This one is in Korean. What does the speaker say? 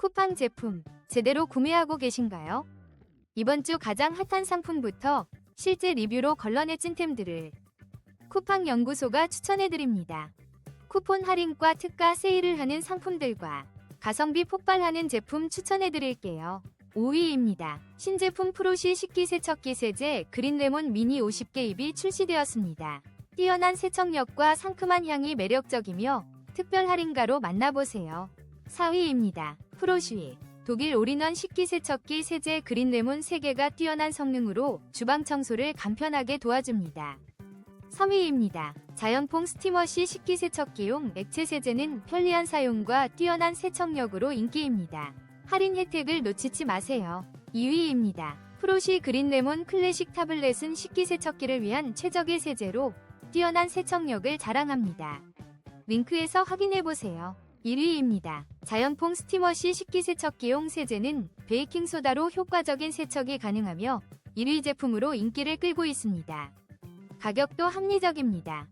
쿠팡 제품 제대로 구매하고 계신가요? 이번 주 가장 핫한 상품부터 실제 리뷰로 걸러내 찐템들을 쿠팡 연구소가 추천해드립니다. 쿠폰 할인과 특가 세일을 하는 상품들과 가성비 폭발하는 제품 추천해드릴게요. 5위입니다. 신제품 프로시 식기 세척기 세제 그린레몬 미니 50개 입이 출시되었습니다. 뛰어난 세척력과 상큼한 향이 매력적이며 특별 할인가로 만나보세요. 4위입니다. 프로쉬 독일 올인원 식기세척기 세제 그린레몬 3개가 뛰어난 성능으로 주방 청소를 간편하게 도와줍니다. 3위입니다. 자연풍 스티머시 식기세척기용 액체 세제는 편리한 사용과 뛰어난 세척력으로 인기입니다. 할인 혜택을 놓치지 마세요. 2위입니다. 프로시 그린레몬 클래식 타블렛은 식기세척기를 위한 최적의 세제로 뛰어난 세척력을 자랑합니다. 링크에서 확인해보세요. 1위입니다. 자연풍 스티머시 식기 세척기용 세제는 베이킹소다로 효과적인 세척이 가능하며 1위 제품으로 인기를 끌고 있습니다. 가격도 합리적입니다.